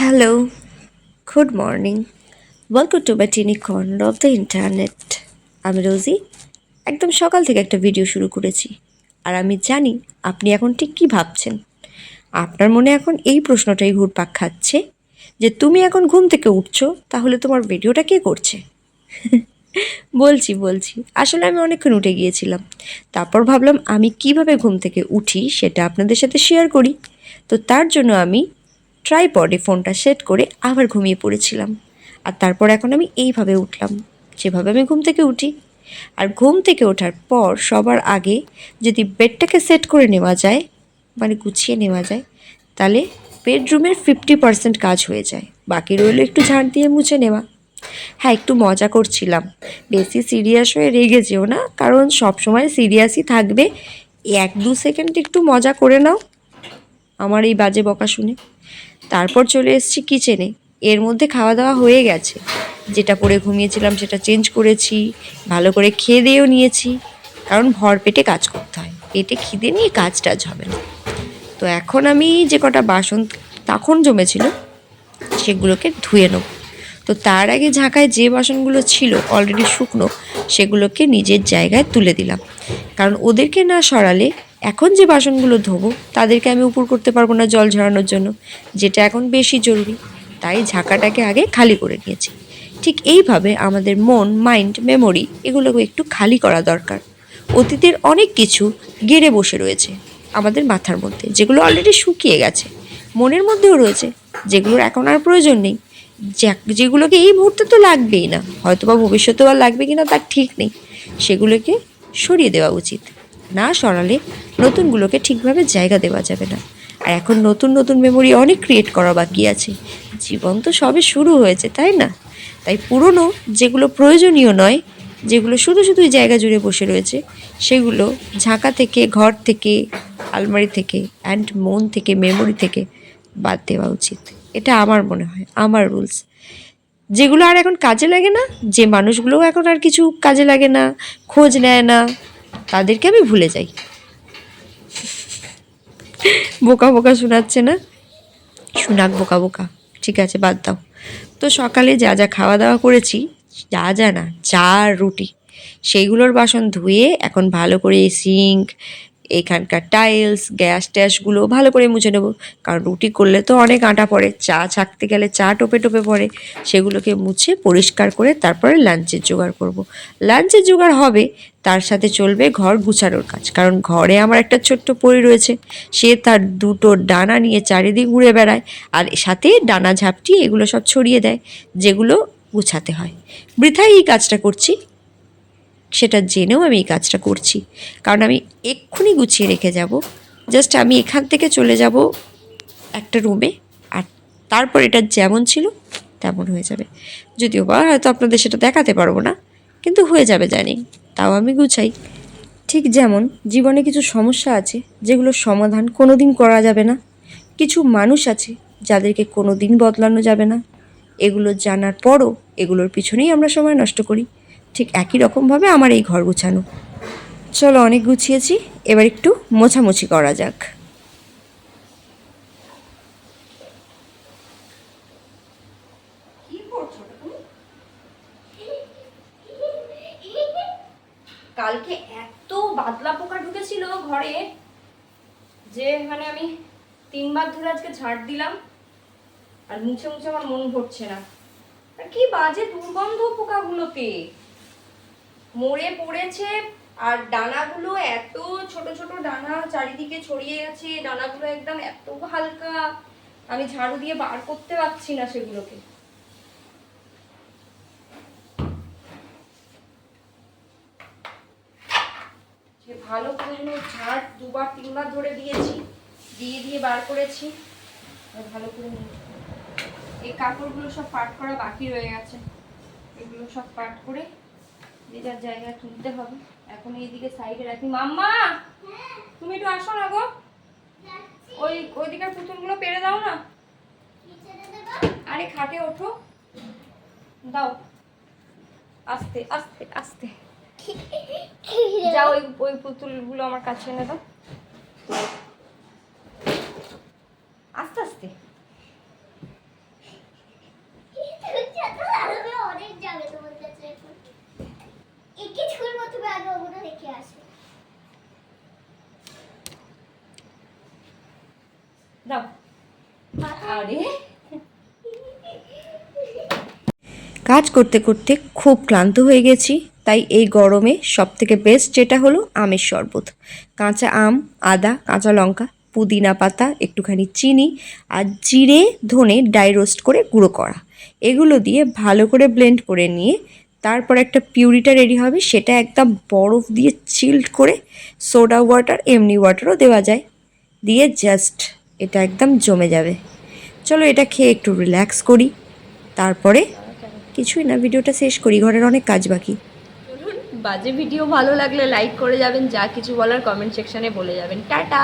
Hello, good morning. Welcome to my teeny corner of the internet. আমি রোজি একদম সকাল থেকে একটা ভিডিও শুরু করেছি। আর আমি জানি আপনি এখন ঠিক কী ভাবছেন। আপনার মনে এখন এই প্রশ্নটাই ঘুরপাক খাচ্ছে যে তুমি এখন ঘুম থেকে উঠছো তাহলে তোমার ভিডিওটা কে করছে? বলছি বলছি। আসলে আমি অনেকক্ষণ উঠে গিয়েছিলাম। তারপর ভাবলাম আমি কীভাবে ঘুম থেকে উঠি সেটা আপনাদের সাথে শেয়ার করি। তো তার জন্য আমি ট্রাইপডে ফোনটা সেট করে আবার ঘুমিয়ে পড়েছিলাম। আর তারপর এখন আমি এইভাবে উঠলাম। যেভাবে আমি ঘুম থেকে উঠি। আর ঘুম থেকে ওঠার পর সবার আগে যদি বেডটাকে সেট করে নেওয়া যায় মানে গুছিয়ে নেওয়া যায়, তাহলে বেডরুমের ফিফটি পার্সেন্ট কাজ হয়ে যায়। বাকি রইল একটু ঝাড় দিয়ে মুছে নেওয়া। হ্যাঁ একটু মজা করছিলাম। বেশি সিরিয়াস হয়ে রেগে যেও না, কারণ সব সময় সিরিয়াসই থাকবে। এক দু সেকেন্ড একটু মজা করে নাও। আমার এই বাজে বকা শুনে। তারপর চলে এসেছি কিচেনে এর মধ্যে খাওয়া দাওয়া হয়ে গেছে। যেটা পরে ঘুমিয়েছিলাম সেটা চেঞ্জ করেছি, ভালো করে খেয়ে দিয়েও নিয়েছি। কারণ ভর পেটে কাজ করতে হয়। পেটে খিদে নিয়ে কাজ টাজ হবে না। তো এখন আমি যে কটা বাসন তখন জমেছিল, সেগুলোকে ধুয়ে নেব। তো তার আগে ঝাঁকায় যে বাসনগুলো ছিল অলরেডি শুকনো, সেগুলোকে নিজের জায়গায় তুলে দিলাম। কারণ ওদেরকে না সরালে এখন যে বাসনগুলো ধোবো, তাদেরকে আমি উপর করতে পারব না জল ঝরানোর জন্য। যেটা এখন বেশি জরুরি, তাই ঝাঁকাটাকে আগে খালি করে নিয়েছি। ঠিক এইভাবে আমাদের মন, মাইন্ড, মেমোরি এগুলোকে একটু খালি করা দরকার। অতীতের অনেক কিছু গেড়ে বসে রয়েছে আমাদের মাথার মধ্যে, যেগুলো অলরেডি শুকিয়ে গেছে। মনের মধ্যেও রয়েছে, যেগুলোর এখন আর প্রয়োজন নেই। যেগুলোকে এই মুহূর্তে তো লাগবেই না হয়তো বা ভবিষ্যতেও আর লাগবে কিনা তার ঠিক নেই। সেগুলোকে সরিয়ে দেওয়া উচিত। না সরালে নতুনগুলোকে ঠিকভাবে জায়গা দেওয়া যাবে না। আর এখন নতুন নতুন মেমোরি অনেক ক্রিয়েট করা বাকি আছে। জীবন তো সবে শুরু হয়েছে, তাই না? তাই পুরনো যেগুলো প্রয়োজনীয় নয়, যেগুলো শুধু শুধুই জায়গা জুড়ে বসে রয়েছে, সেগুলো ঝাঁকা থেকে, ঘর থেকে, আলমারি থেকে অ্যান্ড মন থেকে মেমোরি থেকে বাদ দেওয়া উচিত। এটা আমার মনে হয়, আমার রুলস যেগুলো আর এখন কাজে লাগে না, যে মানুষগুলোও এখন আর কিছু কাজে লাগে না, খোঁজ নেয় না তাদেরকে আমি ভুলে যাই। বোকা বোকা শোনাচ্ছে না? শোনাক বোকা বোকা। ঠিক আছে, বাদ দাও। তো সকালে যা যা খাওয়া দাওয়া করেছি, যা যা না চা রুটি, সেইগুলোর বাসন ধুয়ে এখন ভালো করে সিঙ্ক এখানকার টাইলস গ্যাস ট্যাসগুলো ভালো করে মুছে নেব। কারণ রুটি করলে তো অনেক আটা পড়ে, চা ছাকতে গেলে চা টোপে টোপে পড়ে। সেগুলোকে মুছে পরিষ্কার করে তারপরে লাঞ্চের জোগাড় করব। লাঞ্চের জোগাড় হবে, তার সাথে চলবে ঘর গুছানোর কাজ। কারণ ঘরে আমার একটা ছোট্ট পরি রয়েছে, সে তার দুটো ডানা নিয়ে চারিদিক ঘুরে বেড়ায় আর সাথে ডানা ঝাপটি এগুলো সব ছড়িয়ে দেয়, যেগুলো গুছাতে হয়। বৃথাই এই কাজটা করছি। সেটা জেনেও আমি এই কাজটা করছি। কারণ আমি এক্ষুনি গুছিয়ে রেখে যাব। জাস্ট আমি এখান থেকে চলে যাব একটা রুমে আর তারপর এটা যেমন ছিল তেমন হয়ে যাবে। যদিও বা হয়তো আপনাদের সেটা দেখাতে পারব না, কিন্তু হয়ে যাবে জানি। তাও আমি গুছাই। ঠিক যেমন জীবনে কিছু সমস্যা আছে, যেগুলোর সমাধান কোনো দিন করা যাবে না। কিছু মানুষ আছে, যাদেরকে কোনো দিন বদলানো যাবে না। এগুলো জানার পরও এগুলোর পিছনেই আমরা সময় নষ্ট করি। ঠিক একই রকমভাবে আমার এই ঘর গুছানো। চলো অনেক গুছিয়েছি, এবার একটু মোছামুছি করা যাক। কালকে এত বাদলা পোকা ঢুকেছিল ঘরে যে মানে আমি তিনবার ধরে আজকে ঝাড় দিলাম, আর মুছে মুছে আমার মন ভরছে না। আর কি বাজে দুর্গন্ধ পোকাগুলোতে। মরে পড়েছে আর ডানাগুলো এত ছোট ছোট ডানা চারিদিকে ছড়িয়ে গেছে, ডানাগুলো একদম এত হালকা। আমি ঝাড়ু দিয়ে বার করতে পারছি না সেগুলোকে। ভালো করে ঝাড় দুবার, তিনবার ধরে দিয়েছি, দিয়ে দিয়ে বার করেছি। ভালো করে নিয়ে এই কাপড়গুলো সব পাট করা বাকি রয়ে গেছে। এগুলো সব পাট করে যে যার জায়গায় তুলতে হবে। এখন এইদিকে সাইডে রাখি। মাম্মা! তুমি একটু আসো না গো। ওই ওইদিকের পুতুলগুলো পেরে দাও না। আরে খাটে ওঠো। দাও। আস্তে আস্তে আস্তে। যাও ওই ওই পুতুলগুলো আমার কাছে এনে দাও আস্তে আস্তে কাজ করতে করতে খুব ক্লান্ত হয়ে গেছি, তাই এই গরমে সব থেকে বেস্ট যেটা হলো আমের শরবত। কাঁচা আম, আদা, কাঁচা লঙ্কা, পুদিনা পাতা, একটুখানি চিনি আর জিরে, ধনে ডাই রোস্ট করে গুঁড়ো করা। এগুলো দিয়ে ভালো করে ব্লেন্ড করে নিয়ে তারপর একটা পিউরিটা রেডি হবে, সেটা একদম বরফ দিয়ে চিল্ড করে সোডা ওয়াটার এমনি ওয়াটারও দেওয়া যায়। দিয়ে জাস্ট এটা একদম জমে যাবে। চলো এটা খেয়ে একটু রিল্যাক্স করি। তারপরে কিছুই না, ভিডিওটা শেষ করি, ঘরের অনেক কাজ বাকি। বাজে ভিডিও ভালো লাগলে লাইক করে যাবেন, যা কিছু বলার কমেন্ট সেকশনে বলে যাবেন। টাটা!